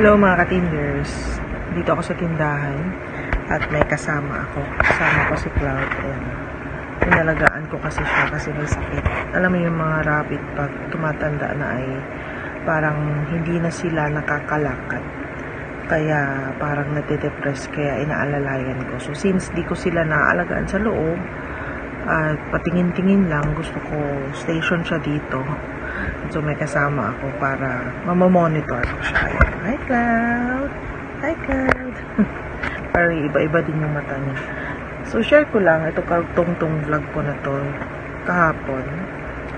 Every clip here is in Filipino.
Hello mga ka-tinders. Dito ako sa tindahan at may kasama ako. Kasama ko si Cloud. Ayan. Pinalagaan ko kasi siya kasi may sakit. Alam mo yung mga rabbit pag tumatanda na ay parang hindi na sila nakakalakad. Kaya parang natidepress kaya inaalalayan ko. So since di ko sila naaalagaan sa loob at patingin-tingin lang gusto ko station siya dito. So may kasama ako para mamamonitor ko siya. Hi Cloud! Hi Cloud! Parang iba-iba din yung mata niya. So share ko lang, ito kartong-tong vlog ko na to kahapon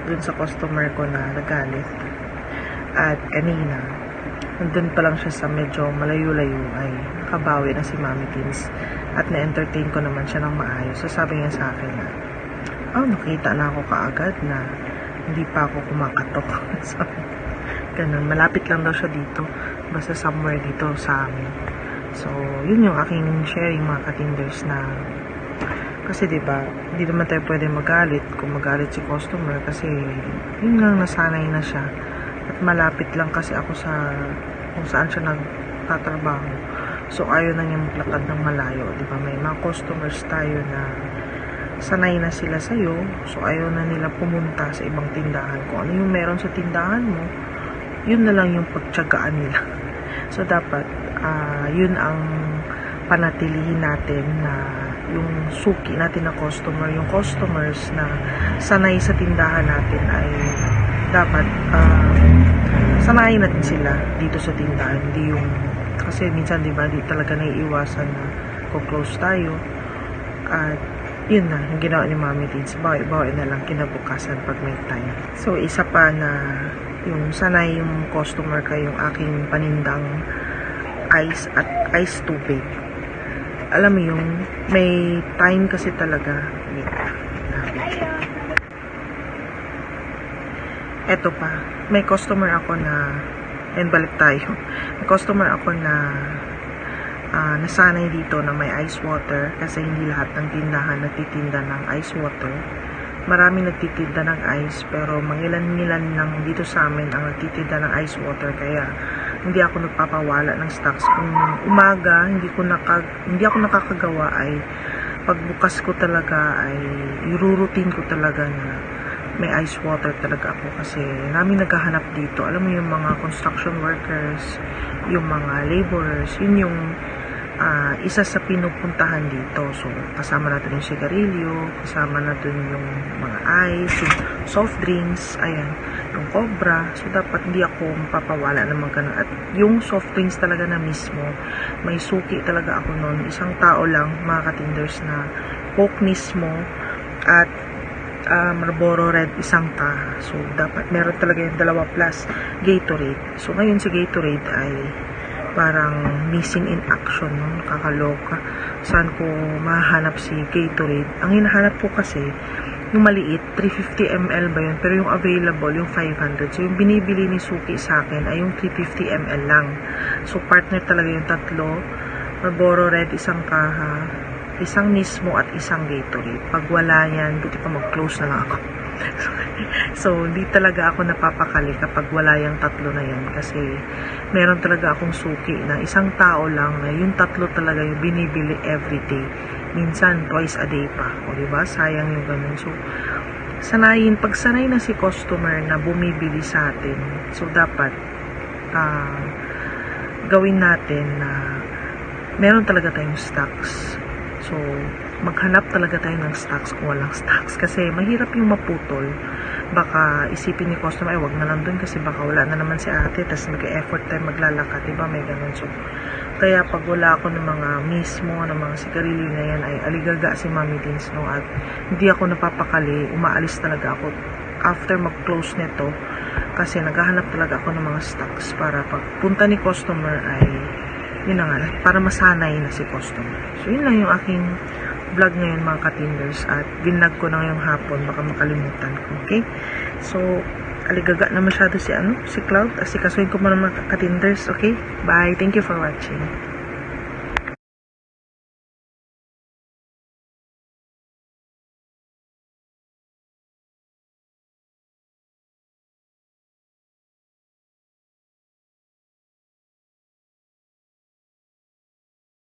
dun sa customer ko na nagalit. At kanina, nandun pa lang siya sa medyo malayo-layo ay nakabawi na si Mami Teens at na-entertain ko naman siya ng maayos. So sabi niya sa akin na, oh, nakita na ako kaagad na hindi pa ako kumakatok. Sabi, ganun, malapit lang daw siya dito. Basta somewhere dito sa amin. So, yun yung aking sharing mga katinders na kasi 'di ba, hindi naman tayo pwede magalit kung magalit si customer kasi yun lang nasanay na siya. At malapit lang kasi ako sa kung saan siya nagtatrabaho. So ayaw na niya maglakad ng malayo, 'di ba? May mga customers tayo na sanay na sila sa iyo. So ayaw na nila pumunta sa ibang tindahan. Kung ano yung meron sa tindahan mo, yun na lang yung pagtiyagaan nila. So dapat ah, yun ang panatilihin natin na yung suki natin na customer, yung customers na sanay sa tindahan natin ay dapat ah, sanayin natin sila dito sa tindahan. Hindi yung, kasi minsan di ba, di talaga naiiwasan na close tayo. At yun na, yung ginawa ni Mami Teens, bawi-bawi na lang kinabukasan pag may time. So, isa pa na yung sanay yung customer ka yung aking panindang ice at ice tubig. Alam mo yung may time kasi talaga. Eto pa, may customer ako na, and balik tayo, may customer ako na ah, nasanay dito na may ice water kasi hindi lahat ng tindahan nagtitinda ng ice water. Marami nagtitinda ng ice pero mangilan-ngilan lang dito sa amin ang nagtitinda ng ice water kaya hindi ako nagpapawala ng stocks. Kung umaga hindi ko naka, hindi ako nakakagawa ay pagbukas ko talaga ay irurutin ko talaga na may ice water talaga ako kasi namin naghahanap dito. Alam mo yung mga construction workers, yung mga laborers, yun yung ah, isa sa pinupuntahan dito. So, kasama natin yung sigarilyo, kasama natin yung mga ice, soft drinks, ayan, yung cobra. So, dapat hindi ako mapapawala mga ganun. At yung soft drinks talaga na mismo, may suki talaga ako noon. Isang tao lang, mga katinders na coke mismo at uh, Marlboro Red isang kaha. So, dapat meron talaga yung dalawa plus Gatorade. So, ngayon si Gatorade ay parang missing in action, no? kakaloka. Saan ko mahanap si Gatorade? Ang hinahanap ko kasi, yung maliit, 350 ml ba yun? Pero yung available, yung 500. So, yung binibili ni Suki sa akin ay yung 350 ml lang. So, partner talaga yung tatlo. Marlboro Red, isang kaha. Isang mismo at isang Gatorade. Pag wala yan, buti pa mag-close na lang ako. So, hindi talaga ako napapakali kapag wala yung tatlo na yan. Kasi, meron talaga akong suki na isang tao lang na yung tatlo talaga yung binibili everyday. Minsan, twice a day pa. O, diba? Sayang yung ganun. So, sanayin, pag sanay na si customer na bumibili sa atin, so, dapat, ah, gawin natin na meron talaga tayong stocks. So, maghanap talaga tayo ng stocks kung walang stocks. Kasi mahirap yung maputol. Baka isipin ni customer, ay wag na lang dun kasi baka wala na naman si ate, tapos mag-effort tayo maglalakad, diba? May ganun. So, kaya pag wala ako ng mga mismo, ng mga sigarilyo na yan, ay aligaga si Mami Dins, no? At hindi ako napapakali, umaalis talaga ako after mag-close nito kasi naghahanap talaga ako ng mga stocks para pag punta ni customer ay yun na nga, para masanay na si customer. So, yun lang yung aking vlog ngayon mga katinders at binlog ko na ngayong hapon, baka makalimutan ko, okay? So, aligaga na masyado si ano, si Cloud, asikasuhin ko muna mga katinders, okay? Bye, thank you for watching.